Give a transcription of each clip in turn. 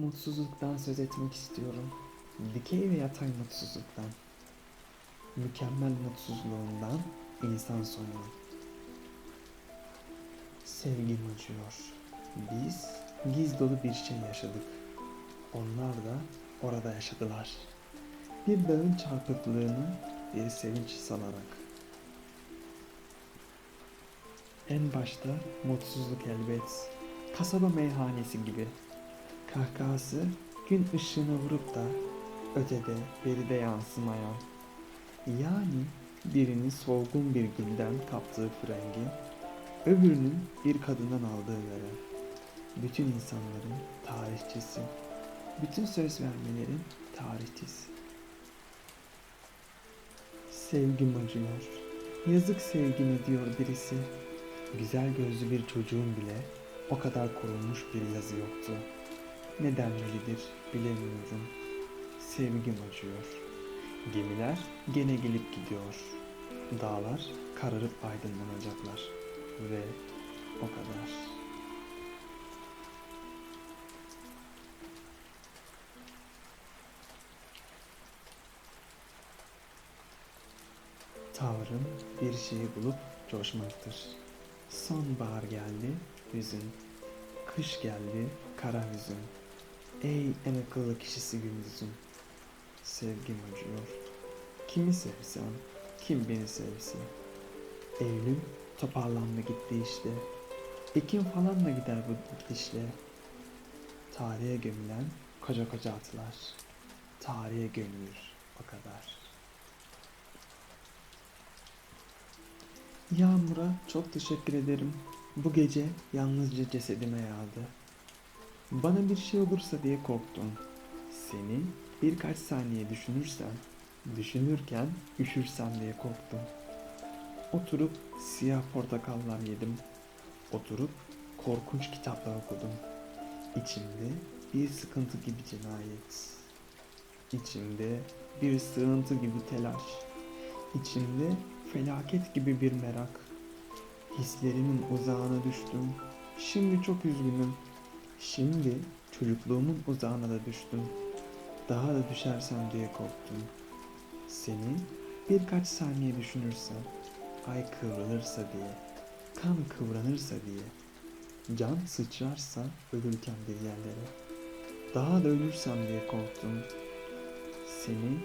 mutsuzluktan söz etmek istiyorum. Dikey ve yatay mutsuzluktan. Mükemmel mutsuzluğundan insan sonu. Sevgim acıyor. Biz giz dolu bir şey yaşadık. Onlar da orada yaşadılar. Bir dağın çarpıklığını bir sevinç sanarak. En başta mutsuzluk elbet. Kasaba meyhanesi gibi. Kahkahası gün ışığına vurup da ötede beride yansımayan. Yani birinin solgun bir gülden kaptığı frengi, öbürünün bir kadından aldığı yere. Bütün insanların tarihçisi, bütün söz vermelerin tarihçisi. Sevgim acıyor, yazık sevgime diyor birisi. Güzel gözlü bir çocuğun bile o kadar kurulmuş bir yazı yoktu. Ne denmelidir bilemiyorum. Sevgim acıyor. Gemiler gene gelip gidiyor. Dağlar kararıp aydınlanacaklar. Ve o kadar. Tavrım bir şeyi bulup coşmaktır. Sonbahar geldi, hüzün. Kış geldi, kara hüzün. Ey en akıllı kişisi gündüzüm. Sevgim acıyor. Kimi sevsem, kim beni sevsin. Eylül toparlanma gitti işte. Ekim falan da gider bu gidişle. Tarihe gömülen koca koca atlar. Tarihe gömülür o kadar. Yağmur'a çok teşekkür ederim. Bu gece yalnızca cesedime yağdı. Bana bir şey olursa diye korktum. Seni birkaç saniye düşünürsem, düşünürken üşürsem diye korktum. Oturup siyah portakallar yedim. Oturup korkunç kitaplar okudum. İçimde bir sıkıntı gibi cinayet. İçimde bir sığıntı gibi telaş. İçimde felaket gibi bir merak. Hislerimin uzağına düştüm. Şimdi çok üzgünüm. Şimdi çocukluğumun uzağına da düştüm. Daha da düşersem diye korktum. Seni birkaç saniye düşünürsem, ay kıvrılırsa diye, kan kıvranırsa diye, can sıçrarsa ölürken bir yerlere, daha da ölürsem diye korktum. Seni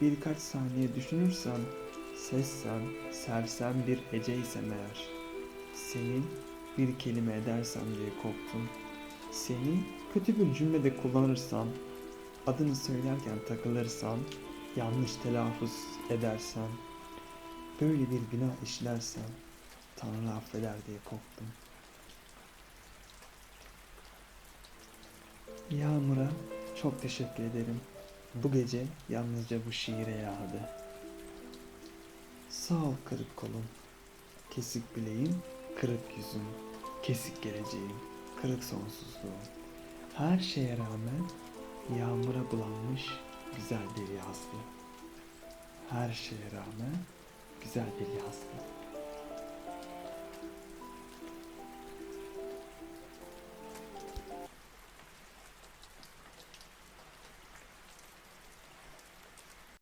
birkaç saniye düşünürsem, sessem, sersem bir heceysem eğer, seni bir kelime edersem diye korktum. Seni kötü bir cümlede kullanırsam, adını söylerken takılırsam, yanlış telaffuz edersem, böyle bir günah işlersem, Tanrı affeder diye korktum. Yağmur'a çok teşekkür ederim. Bu gece yalnızca bu şiire yağdı. Sağ ol kırık kolum, kesik bileğim, kırık yüzüm, kesik geleceğim, kırık sonsuzluğum. Her şeye rağmen yağmura bulanmış güzel bir yazdı. Her şeye rağmen güzel bir yazdı.